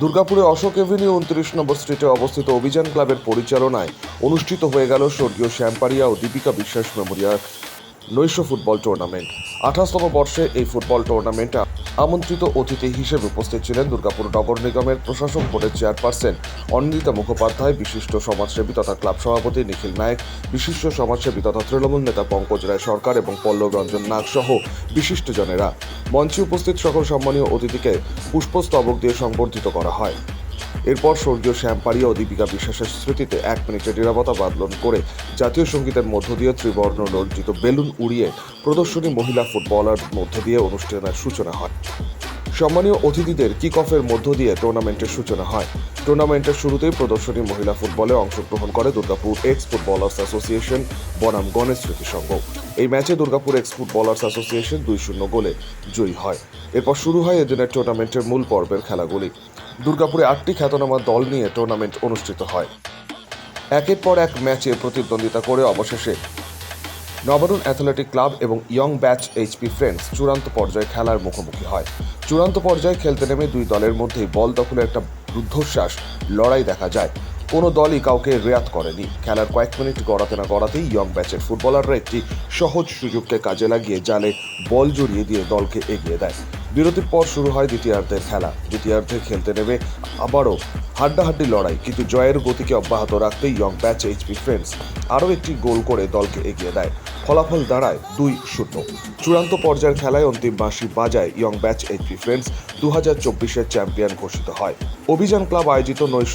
দুর্গাপুরে অশোক এভিনিউ উনত্রিশ নম্বর স্ট্রিটে অবস্থিত অভিযান ক্লাবের পরিচালনায় অনুষ্ঠিত হয়ে গেল স্বর্গীয় শ্যাম্পারিয়া ও দীপিকা বিশ্বাস মেমোরিয়াল নৈশ ফুটবল টুর্নামেন্ট। আঠাশতম বর্ষে এই ফুটবল টুর্নামেন্টে আমন্ত্রিত অতিথি হিসেবে উপস্থিত ছিলেন দুর্গাপুর নগর নিগমের প্রশাসক বোর্ডের চেয়ারপারসন অনিতা মুখোপাধ্যায়, বিশিষ্ট সমাজসেবী তথা ক্লাব সভাপতি নিখিল নায়ক, বিশিষ্ট সমাজসেবী তথা তৃণমূল নেতা পঙ্কজ রায় সরকার এবং পল্লব রঞ্জন নাগ সহ বিশিষ্টজনেরা মঞ্চে উপস্থিত সকল সম্মানীয় অতিথিকে পুষ্পস্তবক দিয়ে সংবর্ধিত করা হয়। এরপর স্বর্গীয় শ্যামপাড়িয়া ও দীপিকা বিশ্বাসের স্মৃতিতে এক মিনিটের নিরাপত্তা পালন করে জাতীয় সঙ্গীতের মধ্য দিয়ে ত্রিবর্ণ রঞ্জিত বেলুন উড়িয়ে প্রদর্শনী মহিলা ফুটবলার মধ্য দিয়ে অনুষ্ঠানের সূচনা হয়। সম্মানীয় অতিথিদের কিক অফের মধ্য দিয়ে টুর্নামেন্টের সূচনা হয়। টুর্নামেন্টের শুরুতেই প্রদর্শনী মহিলা ফুটবলে অংশগ্রহণ করে দুর্গাপুর এক্স ফুটবলার্স অ্যাসোসিয়েশন বনাম গণেশ স্মৃতি সংঘ। এই ম্যাচে দুর্গাপুর এক্স ফুটবলার্স অ্যাসোসিয়েশন দুই শূন্য গোলে জয়ী হয়। এরপর শুরু হয় এদিনের টুর্নামেন্টের মূল পর্বের খেলাগুলি। দুর্গাপুরে আটটি খ্যাতনামা দল নিয়ে টুর্নামেন্ট অনুষ্ঠিত হয়। একের পর এক ম্যাচে প্রতিদ্বন্দ্বিতা করে অবশেষে নবারুণ অ্যাথলেটিক ক্লাব এবং ইয়ং ব্যাচ এইচপি ফ্রেন্ডস চূড়ান্ত পর্যায়ে খেলার মুখোমুখি হয়। চূড়ান্ত পর্যায়ে খেলতে নেমে দুই দলের মধ্যেই বল দখলের একটা রুদ্ধশ্বাস লড়াই দেখা যায়। কোনো দলই কাউকে রেয়াত করেনি। খেলার কয়েক মিনিট গড়াতে না গড়াতেই ইয়ং ব্যাচের ফুটবলাররা একটি সহজ সুযোগকে কাজে লাগিয়ে জালে বল জড়িয়ে দিয়ে দলকে এগিয়ে দেয়। বিরতির পর শুরু হয় দ্বিতীয়ার্ধের খেলা। দ্বিতীয়ার্ধে খেলতে নেমে আবারও হাড্ডাহাড্ডি লড়াই, কিন্তু জয়ের গতিকে অব্যাহত রাখতেই ইয়ং ব্যাচ এইচপি ফ্রেন্ডস আরও একটি গোল করে দলকে এগিয়ে দেয়। ফলাফল দাঁড়ায় দুই শূন্য। চূড়ান্ত পর্যায়ের খেলায় অন্তিম বাঁশি বাজায় ইয়ং ব্যাচ এইচপি ফ্রেন্ডস দু হাজার চব্বিশের চ্যাম্পিয়ন ঘোষিত হয়। অভিযান ক্লাব আয়োজিত নৈশ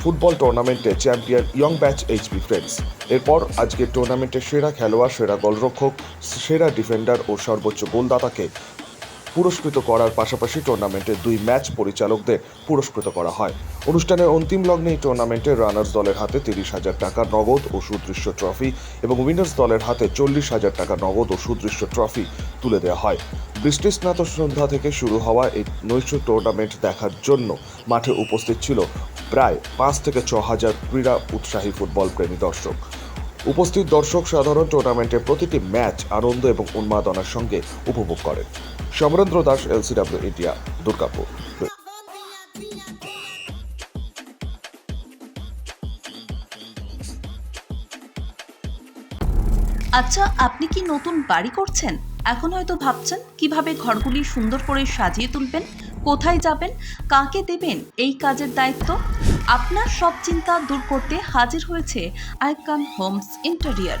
ফুটবল টুর্নামেন্টে champion young batch HP friends এরপর আজকের টুর্নামেন্টের সেরা খেলোয়াড়, সেরা গোলরক্ষক, সেরা ডিফেন্ডার ও সর্বোচ্চ গোলদাতাকে পুরস্কৃত করার পাশাপাশি টুর্নামেন্টের দুই ম্যাচ পরিচালকদের পুরস্কৃত করা হয়। অনুষ্ঠানের অন্তিম লগ্নে এই টুর্নামেন্টের রানার্স দলের হাতে তিরিশ হাজার টাকা নগদ ও সুদৃশ্য ট্রফি এবং উইনার্স দলের হাতে চল্লিশ হাজার টাকা নগদ ও সুদৃশ্য ট্রফি তুলে দেওয়া হয়। বৃষ্টিস্নাত সন্ধ্যা থেকে শুরু হওয়া এই নৈশ টুর্নামেন্ট দেখার জন্য মাঠে উপস্থিত ছিল প্রায় পাঁচ থেকে ছ হাজার ক্রীড়া উৎসাহী ফুটবল প্রেমী দর্শক। উপস্থিত দর্শক সাধারণ টুর্নামেন্টের প্রতিটি ম্যাচ আনন্দ এবং উন্মাদনার সঙ্গে উপভোগ করেন। Samarendra Das, LCW India, Durgapur. আচ্ছা আপনি কি নতুন বাড়ি করছেন? এখন হয়তো ভাবছেন, কীভাবে ঘরগুলি সুন্দর করে সাজিয়ে তুলবেন, কোথায় যাবেন, কাকে দেবেন, এই কাজের দায়িত্ব? আপনার সব চিন্তা দূর করতে হাজির হয়েছে icon homes interior.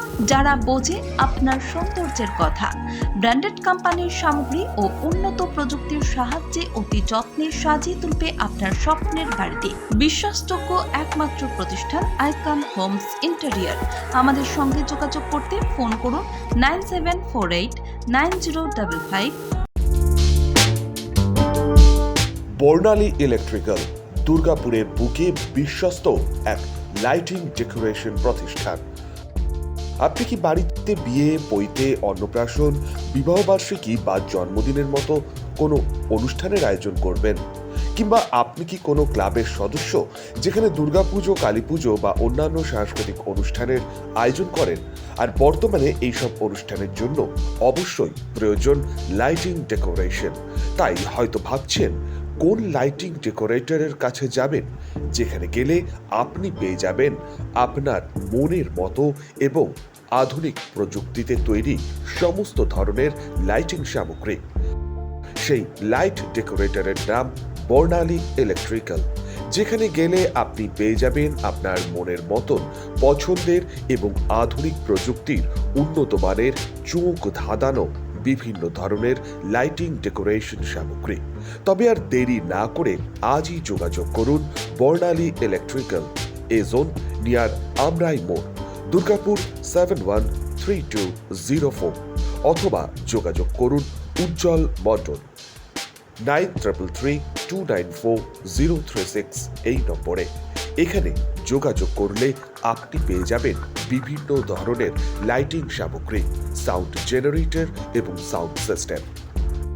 যারা বোঝে আপনার সৌন্দর্যের কথা। ব্র্যান্ডেড কোম্পানির সামগ্রী ও উন্নত প্রযুক্তির সাহায্যে অতি যত্নে সাজিয়ে তুলবে আপনার স্বপ্নের বাড়িতে। বিশ্বাসযোগ্য একমাত্র প্রতিষ্ঠান আইকন হোমস ইন্টেরিয়র। আমাদের সঙ্গে যোগাযোগ করতে ফোন করুন nine seven four eight nine zero double five. Barnali electrical, দুর্গাপুরের বুকে বিশ্বস্ত এক লাইটিং ডেকোরেশন প্রতিষ্ঠান। আপনি কি বাড়িতে, বিয়ে পৈতে অন্নপ্রাশন বিবাহবার্ষিকী বা জন্মদিনের মতো কোনো অনুষ্ঠানের আয়োজন করবেন? কিংবা আপনি কি কোনো ক্লাবের সদস্য যেখানে দুর্গাপুজো কালী পুজো বা অন্যান্য সাংস্কৃতিক অনুষ্ঠানের আয়োজন করেন? আর বর্তমানে এইসব অনুষ্ঠানের জন্য অবশ্যই প্রয়োজন লাইটিং ডেকোরেশন। তাই হয়তো ভাবছেন, কোন লাইটিং ডেকোরেটরের কাছে যাবেন? যেখানে গেলে আপনি পেয়ে যাবেন আপনার মনের মতো এবং আধুনিক প্রযুক্তিতে তৈরি সমস্ত ধরনের লাইটিং সামগ্রী। সেই লাইট ডেকোরেটরের নাম বর্ণালী ইলেকট্রিক্যাল যেখানে গেলে আপনি পেয়ে যাবেন আপনার মনের মতন পছন্দের এবং আধুনিক প্রযুক্তির উন্নত মানের চোখ ধাঁধানো বিভিন্ন ধরনের লাইটিং ডেকোরেশন সামগ্রী। তবে আর দেরি না করে আজই যোগাযোগ করুন Barnali electrical A zone near Amrai মোড়। Durgapur seven one three two zero four অথবা যোগাযোগ করুন Ujjwal Mondal nine triple three two nine four zero three six এই নম্বরে। এখানে যোগাযোগ করলে আপনি পেয়ে যাবেন বিভিন্ন ধরনের লাইটিং সামগ্রী সাউন্ড জেনারেটর এবং সাউন্ড সিস্টেম